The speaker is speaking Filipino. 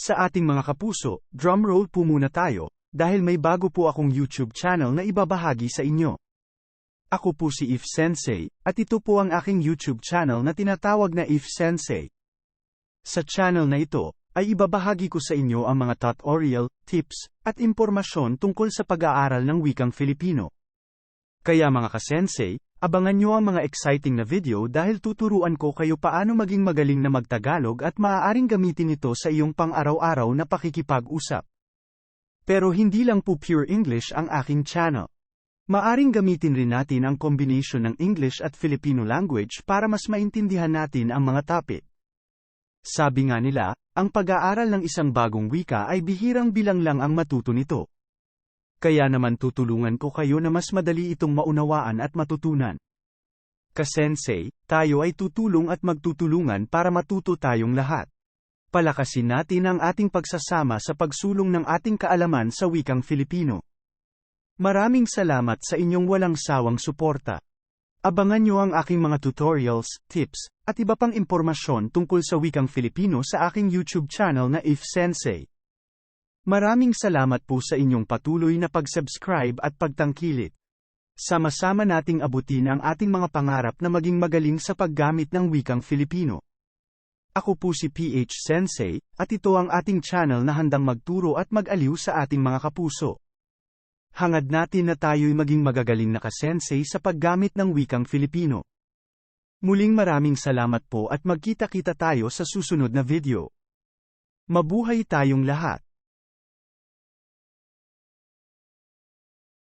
Sa ating mga kapuso, drumroll po muna tayo, dahil may bago po akong YouTube channel na ibabahagi sa inyo. Ako po si If Sensei, at ito po ang aking YouTube channel na tinatawag na If Sensei. Sa channel na ito, ay ibabahagi ko sa inyo ang mga tutorial, tips, at impormasyon tungkol sa pag-aaral ng wikang Filipino. Kaya mga kasensei, abangan nyo ang mga exciting na video dahil tuturuan ko kayo paano maging magaling na magtagalog at maaaring gamitin ito sa iyong pang-araw-araw na pakikipag-usap. Pero hindi lang po pure English ang aking channel. Maaring gamitin rin natin ang combination ng English at Filipino language para mas maintindihan natin ang mga topic. Sabi nga nila, ang pag-aaral ng isang bagong wika ay bihirang bilang lang ang matuto nito. Kaya naman tutulungan ko kayo na mas madali itong maunawaan at matutunan. Kasensei, tayo ay tutulong at magtutulungan para matuto tayong lahat. Palakasin natin ang ating pagsasama sa pagsulong ng ating kaalaman sa wikang Filipino. Maraming salamat sa inyong walang sawang suporta. Abangan nyo ang aking mga tutorials, tips, at iba pang impormasyon tungkol sa wikang Filipino sa aking YouTube channel na If Sensei. Maraming salamat po sa inyong patuloy na pag-subscribe at pagtangkilik. Sama-sama nating abutin ang ating mga pangarap na maging magaling sa paggamit ng wikang Filipino. Ako po si PH Sensei, at ito ang ating channel na handang magturo at mag-aliw sa ating mga kapuso. Hangad natin na tayo'y maging magagaling na kasensei sa paggamit ng wikang Filipino. Muling maraming salamat po at magkita-kita tayo sa susunod na video. Mabuhay tayong lahat!